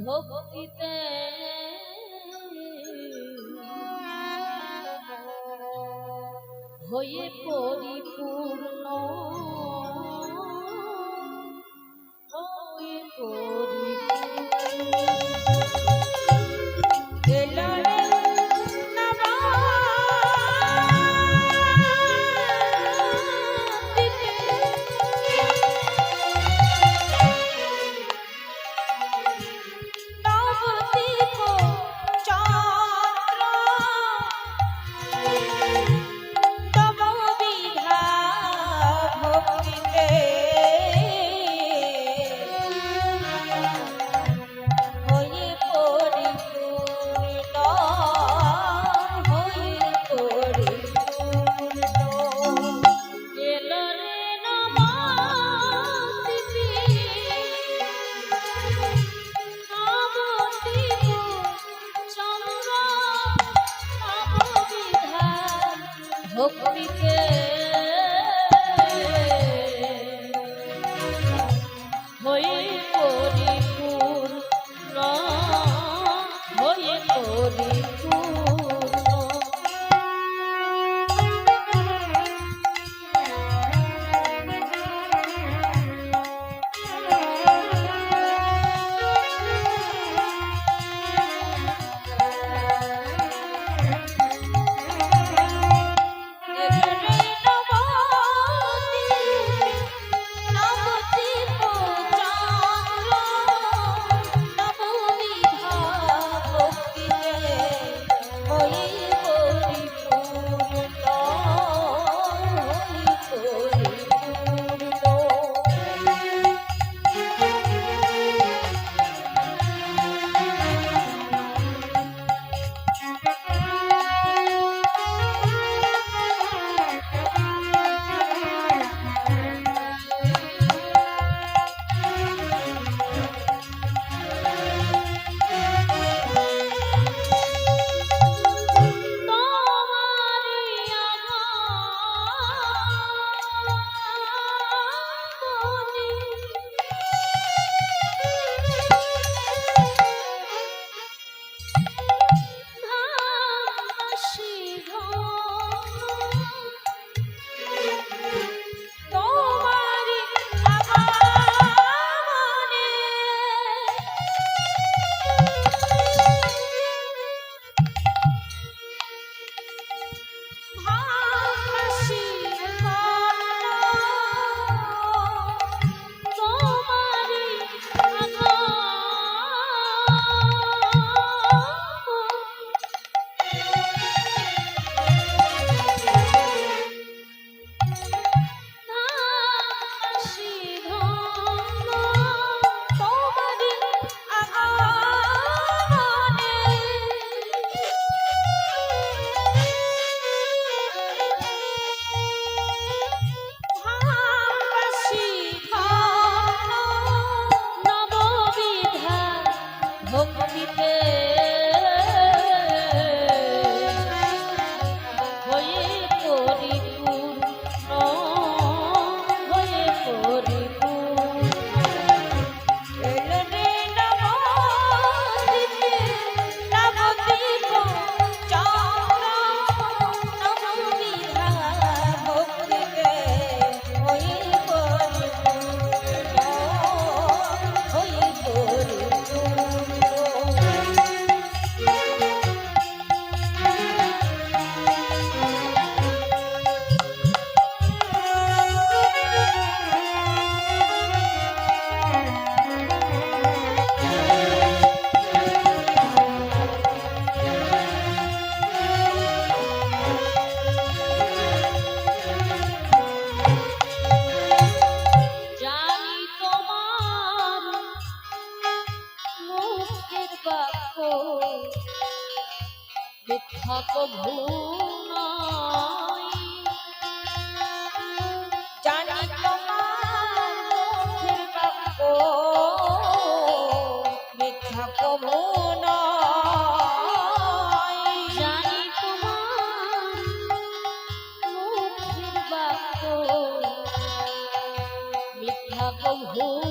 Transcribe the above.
ভক্তিতে। হয়ে পরিপূর্ণ ভক্তিতে হই পরিপূর্ণ হই পরিপূর্ণ। কভু জানি তোমার বাক্য মিথ্যা কভু জানি তোমার মুখের বাক্য মিথ্যা কভু